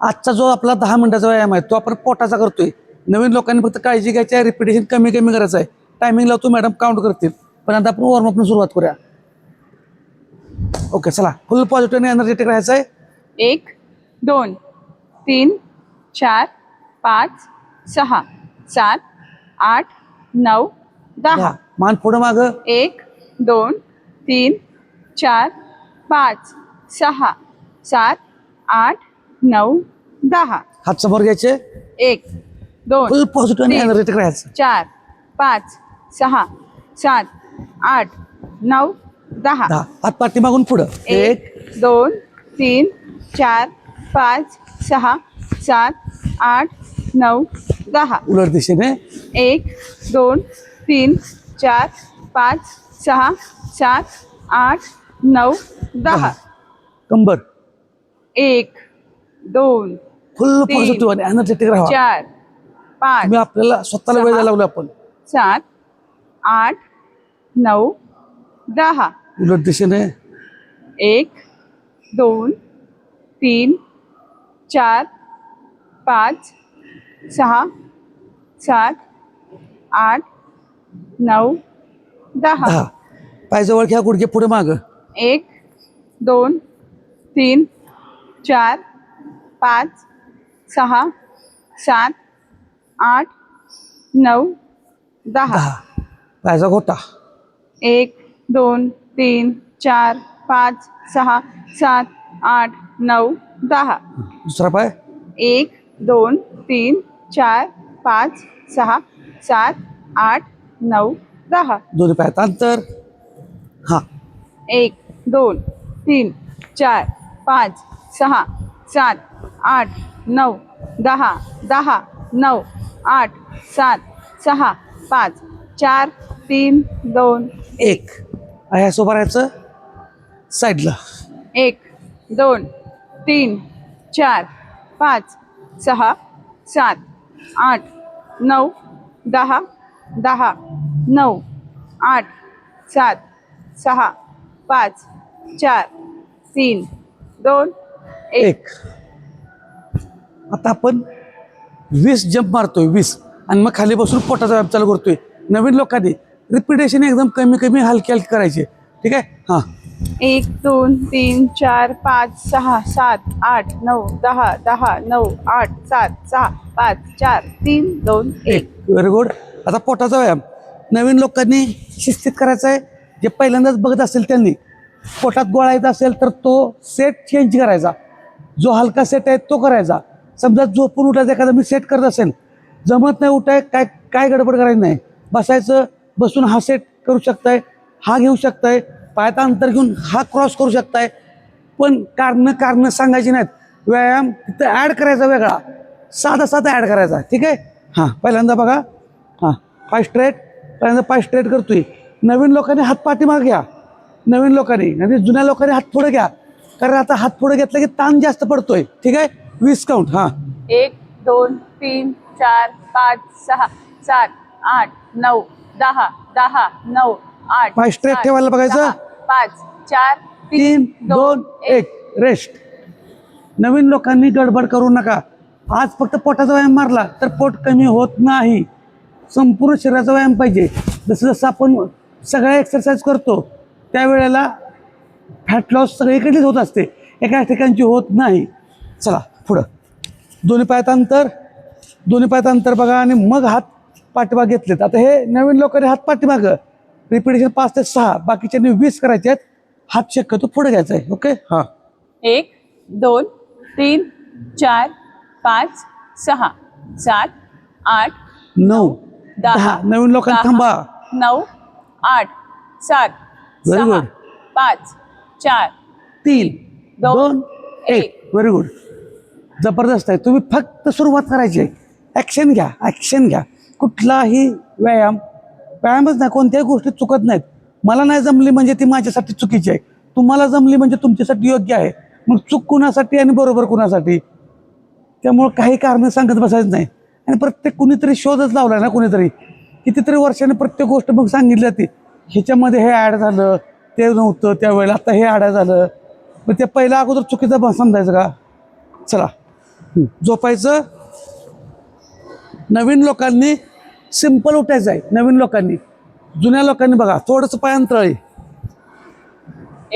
आजचा जो आपला दहा मिनिटाचा व्यायाम आहे तो आपण पोटाचा करतोय. नवीन लोकांनी फक्त काळजी घ्यायची आहे रिपिटेशन कमी कमी करायचं आहे. टायमिंग लावतो मॅडम काउंट करतील. पण आता आपण वॉर्मअपनं सुरुवात करूया. ओके चला. फुल पॉझिटिव्ह एनर्जेटिक राहायचं आहे. एक दोन तीन चार पाच सहा सात आठ नऊ दहा. दहा. मान पुढं मागं. एक दोन तीन चार पाच सहा सात आठ नऊ दहा. हात समोर घ्यायचे. एक दोन फुल पॉझिटिव्ह तीन. एनर्जेटिक राहायचं. चार पाच सहा सात आठ नऊ दहा. दहा. हात पाठी मागून पुढं. एक एक दोन तीन चार पाच सहा सात आठ नऊ दहा. उलट दिशेने. एक दोन तीन चार पाच सहा सात आठ नऊ दहा. कंबर. एक दोन फुल. पॉझिटिव्ह आणि एनर्जेटिक राहा. चार पाच तुम्ही आपल्याला स्वतःला वेळ. द्यायला लावला आपण. सात आठ नऊ दहा. उलट दिशेने. एक दोन तीन चार पाच सहा सात आठ नऊ दहा. दहा. पायजवळ घ्या गुडघे पुढे माग. एक दोन तीन चार पाच सहा सात आठ नऊ दहा. दहा. पायचा एक दोन तीन चार पाच सहा सात आठ नऊ दहा. दुसरा पाय. एक दोन तीन चार पाच सहा सात आठ नऊ दहा. दोन्ही पायात अंतर. हा. एक दोन तीन चार पाच सहा सात आठ नऊ दहा दहा नऊ आठ सात सहा पाच चार तीन दोन एक. ह्या सोबत राहायचं साईडला. एक दोन तीन चार पाच सहा सात आठ नऊ दहा दहा नऊ आठ सात सहा पाच चार तीन दोन एक. एक. आता आपण वीस जंप मारतोय वीस. आणि मग खाली बसून पोटाचा व्यायाम चालू करतोय. नवीन लोकांनी रिपिटेशन एकदम कमी कमी हलकी हलकी करायचे. ठीक आहे? हां. एक दोन तीन चार पाच सहा सात आठ नऊ दहा दहा नऊ आठ सात सहा पाच चार तीन दोन एक. एक. व्हेरी गुड आता पोटाचा व्यायाम. नवीन लोकांनी शिस्तीत करायचा आहे. जे पहिल्यांदाच बघत असेल त्यांनी पोटात गोळा येत असेल तर तो सेट चेंज करायचा. जो हलका सेट आहे तो करायचा. समजा झोपून उठायचं एखादा मी सेट करत असेल जमत नाही उठाय काय काय गडबड करायची नाही. बसायचं बसून हा सेट करू शकताय हा घेऊ शकताय पायाचा अंतर घेऊन हा क्रॉस करू शकताय. पण कारणं कारणं सांगायची नाहीत. व्यायाम तिथं ॲड करायचा वेगळा. साधा साधा ॲड करायचा. ठीक आहे? हां पहिल्यांदा बघा. हां पाय स्ट्रेट पहिल्यांदा पाय स्ट्रेट करतोय. नवीन लोकांनी हात पाठीमाग घ्या. नवीन लोकांनी आणि जुन्या लोकांनी हात पुढे घ्या. कारण आता हात पुढे घेतला की ताण जास्त पडतोय. ठीक आहे? वीस काउंट हां. एक दोन तीन चार पाच सहा सात आठ नऊ दहा दहा नऊ आठ पाय सात, ठेवायला बघायचं. सहा, पाच चार तीन दोन एक. रेस्ट नवीन लोकांनी गडबड करू नका. आज फक्त पोटाचा व्यायाम मारला तर पोट कमी होत नाही. संपूर्ण शरीराचा व्यायाम पाहिजे. जसं जसं आपण सगळ्या एक्सरसाइज करतो त्यावेळेला फॅट लॉस सगळीकडेच होत असते. एकाच ठिकाणची होत नाही. चला. पुढं. दोन्ही पायात अंतर दोन्ही पायात अंतर बघा आणि मग हात पाठीमाग घेतलेत. आता हे नवीन लोकांनी हात पाठीमाग. रिपिटेशन पाच ते सहा बाकीच्यांनी वीस करायचे आहेत. हात शक्यतो पुढे घ्यायचा आहे ओके? हां. एक दोन तीन चार पाच सहा सात आठ नऊ. दहा, नवीन लोकांनी थांबा. नऊ आठ सात सहा good. पाच चार तीन दोन, दोन एक. व्हेरी गुड जबरदस्त आहे. तुम्ही फक्त सुरुवात करायची. आहे ॲक्शन घ्या ॲक्शन घ्या. कुठलाही व्यायाम व्यायामच नाही. कोणत्याही गोष्टी चुकत नाहीत. मला नाही जमली म्हणजे ती माझ्यासाठी चुकीची आहे. तुम्हाला जमली म्हणजे तुमच्यासाठी योग्य आहे. मग चूक कुणासाठी आणि बरोबर कुणासाठी? त्यामुळं काही कारणं सांगत बसायचं नाही. आणि प्रत्येक कुणीतरी शोधच लावला ना कुणीतरी. कितीतरी वर्षाने प्रत्येक गोष्ट मग सांगितली जाते ह्याच्यामध्ये हे ॲड झालं ते नव्हतं त्यावेळेला. आता हे ॲड झालं. मग ते पहिलं अगोदर चुकीचं समजायचं का? चला. झोपायचं. नवीन लोकांनी सिंपल उठायचं आहे. नवीन लोकांनी. जुन्या लोकांनी बघा थोडंसं पाय अंतर आहे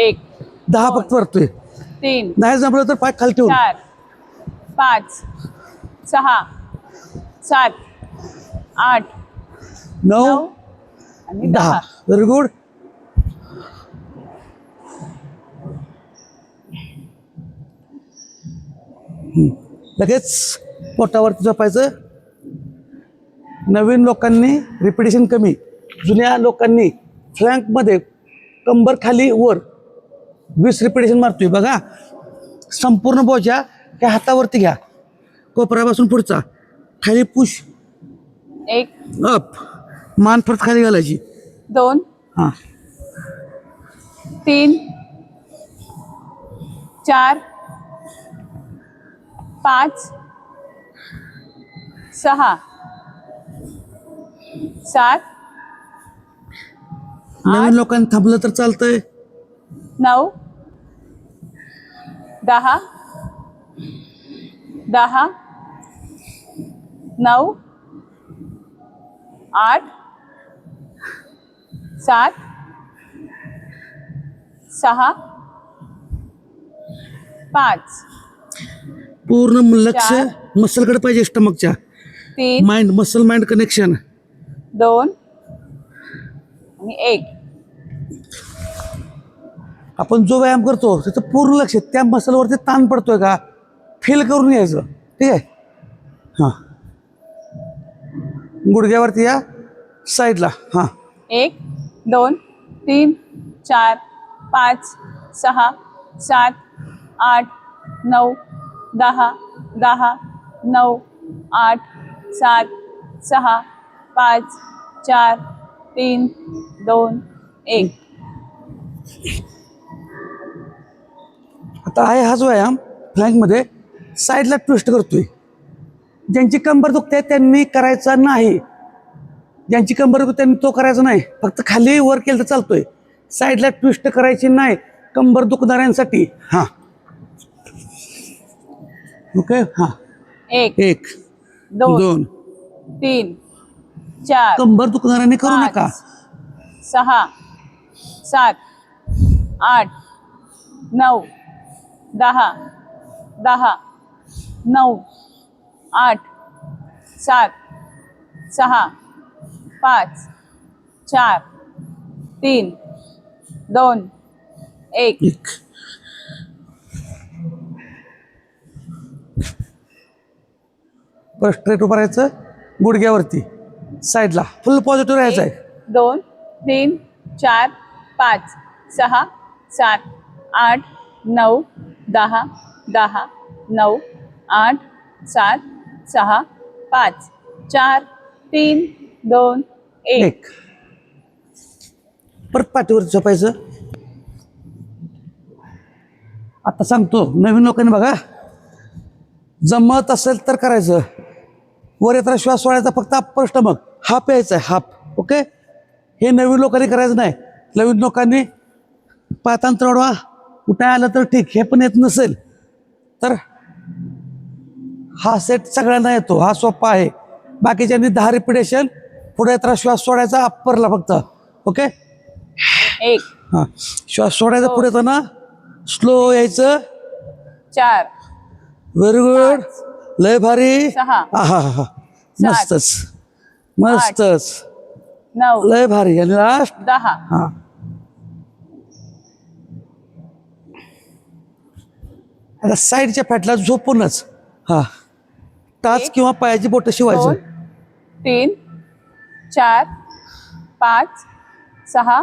एक दहा फक्त वरतोय. तीन नाही जमलं तर पाय खाली ठेवून. चार पाच सहा सात आठ नऊ नऊ आणि दहा. दहा. व्हेरी गुड लगेच पोटावरती झोपायचं. नवीन लोकांनी रिपिटेशन कमी. जुन्या लोकांनी फ्लँकमध्ये कंबर खाली वर वीस रिपिटेशन मारतोय. बघा संपूर्ण बोजा ह्या हातावरती घ्या. कोपऱ्यापासून पुढचा. खाली पुश एक. अप मान परत खाली घालायची. दोन. हां. तीन. चार. पाच सहा सात नवीन लोकांनी थांबलं तर चालतंय. नऊ दहा दहा नऊ आठ सात सहा पाच. पूर्ण लक्ष चार. मसलकडे पाहिजे स्टमकच्या तीन. माइंड मसल माइंड कनेक्शन दोन. आणि एक. आपण जो व्यायाम करतो त्याचं पूर्ण लक्ष त्या मसलवरती ताण पडतोय का? फील करून यायचं ठीक आहे? हां. गुडघ्यावरती या. साईडला हां. एक दोन तीन चार पाच सहा सात आठ नऊ दहा दहा नऊ आठ सात सहा पाच चार तीन दोन एक. आता आहे हा जो व्यायाम फ्लँकमध्ये साईडला ट्विस्ट करतोय. ज्यांची कंबर दुखते त्यांनी करायचा नाही. ज्यांची कंबर दुखते त्यांनी तो करायचा नाही. फक्त खाली वर केलं तर चालतोय. साईडला ट्विस्ट करायची नाही. कंबर दुखणाऱ्यांसाठी. हां. ओके हाँ। एक एक दोन दोन। तीन चार कंबर दुखणाऱ्यांनी करू नका सहा सात आठ नऊ दहा दहा नऊ आठ सात सहा पाच चार तीन दोन एक। एक। परत स्ट्रेट उभं राहायचं गुडघ्यावरती साईडला फुल पॉझिटिव्ह राहायचं आहे. दोन तीन चार पाच सहा सात आठ नऊ दहा दहा नऊ आठ सात सहा पाच चार तीन दोन एक. परत पाठीवरती झोपायचं. आता सांगतो नवीन लोकांनी बघा. जमत असेल तर करायचं. वर येताना श्वास सोडायचा फक्त अप्पर स्टमक हाफ यायचा आहे हाफ ओके हे नवीन लोकांनी करायचं नाही. नवीन लोकांनी पातांतर वाढवा. उठाय आलं तर ठीक हे पण येत नसेल. तर हा सेट सगळ्यांना येतो. हा सोपा आहे. बाकीच्यांनी दहा रिपिटेशन पुढे येताना श्वास सोडायचा अप्परला फक्त. ओके एक. हां. श्वास सोडायचा. पुढे येताना स्लो यायचं. चार. व्हेरी गुड लय भारी. हा हा हा. मस्तच. मस्तच. नऊ लय भारी. आणि लास्ट दहा. हा. आता साईडच्या फॅटला झोपूनच. हा. टाच किंवा पायाची बोट दोन शिवायचं तीन चार पाच सहा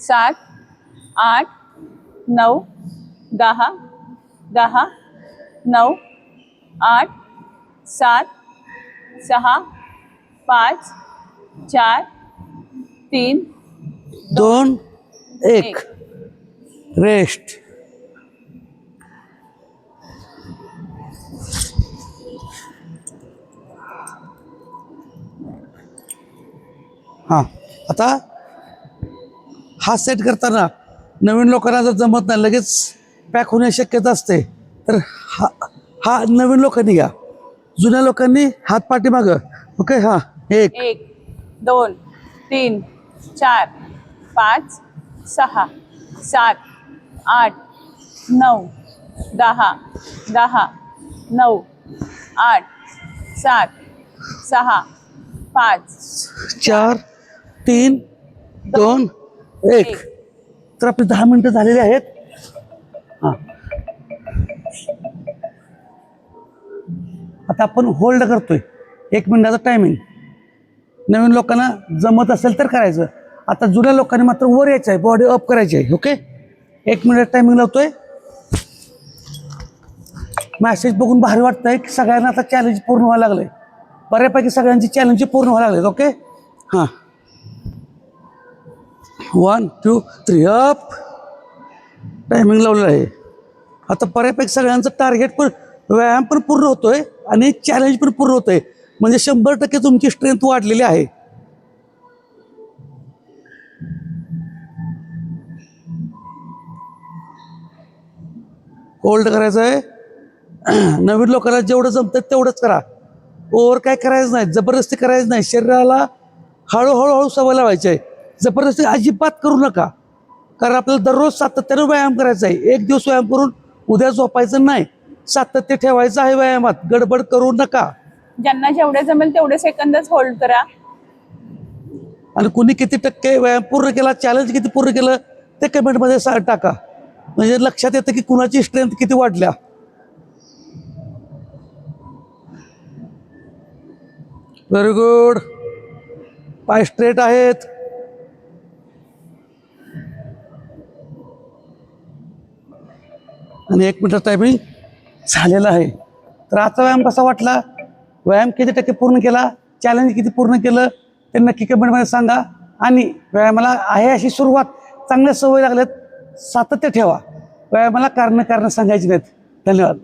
सात आठ नऊ दहा दहा नऊ आठ सात सहा पाच चार तीन दोन एक. रेस्ट. हां आता हा सेट करताना नवीन लोकांना जर जमत नाही लगेच पॅक होण्याची शक्यता असते. तर हा हा नवीन लोकांनी घ्या. जुन्या लोकांनी हात पाठीमागं. ओके हां एक. एक दोन तीन चार पाच सहा सात आठ नऊ दहा दहा नऊ आठ सात सहा पाच चार तीन दोन एक. एक. तर आपले दहा मिनटं झालेले आहेत. हां. आता आपण होल्ड करतोय. एक मिनिटाचं टायमिंग नवीन लोकांना जमत असेल तर करायचं. आता जुन्या लोकांनी मात्र वर यायचं आहे बॉडी अप करायची आहे ओके एक मिनिट टायमिंग लावतोय. मॅसेज बघून भारी वाटतंय की सगळ्यांना आता चॅलेंज पूर्ण व्हायला लागलंय. बऱ्यापैकी सगळ्यांची चॅलेंज पूर्ण व्हायला लागलेत ओके हां. One two three up timing लावलेलं आहे. आता बऱ्यापैकी सगळ्यांचं टार्गेट पण व्यायाम पण पूर्ण होतोय आणि चॅलेंज पण पूर्ण होतोय. म्हणजे शंभर टक्के तुमची स्ट्रेंथ वाढलेली आहे. होल्ड करायचं आहे नवीन लोकांना जेवढं जमतं तेवढंच करा. ओव्हर काय करायचं नाही जबरदस्ती करायचं नाही. शरीराला हळूहळू हळू सवय लावायची आहे. जबरदस्ती अजिबात करू नका. कारण आपल्याला दररोज सातत्यानं व्यायाम करायचा आहे. एक दिवस व्यायाम करून उद्या झोपायचं नाही. सातत्य ठेवायचं आहे व्यायामात. गडबड करू नका. ज्यांना जेवढे जमेल तेवढे सेकंदच होल्ड करा. आणि कुणी किती टक्के व्यायाम पूर्ण केला चॅलेंज किती पूर्ण केलं ते कमेंटमध्ये सा टाका. म्हणजे लक्षात येतं की कुणाची स्ट्रेंथ किती वाढल्या. व्हेरी गुड पाय स्ट्रेट आहेत. आणि एक मिनिट टायमिंग झालेला आहे. तर आजचा व्यायाम कसा वाटला? व्यायाम किती टक्के पूर्ण केला? चॅलेंज किती पूर्ण केलं? ते नक्की कमेंटमध्ये सांगा. आणि व्यायामाला आहे अशी सुरुवात. चांगल्या सवय लागल्यात. सातत्य ठेवा. व्यायामाला कारणं कारणं सांगायची नाहीत. धन्यवाद.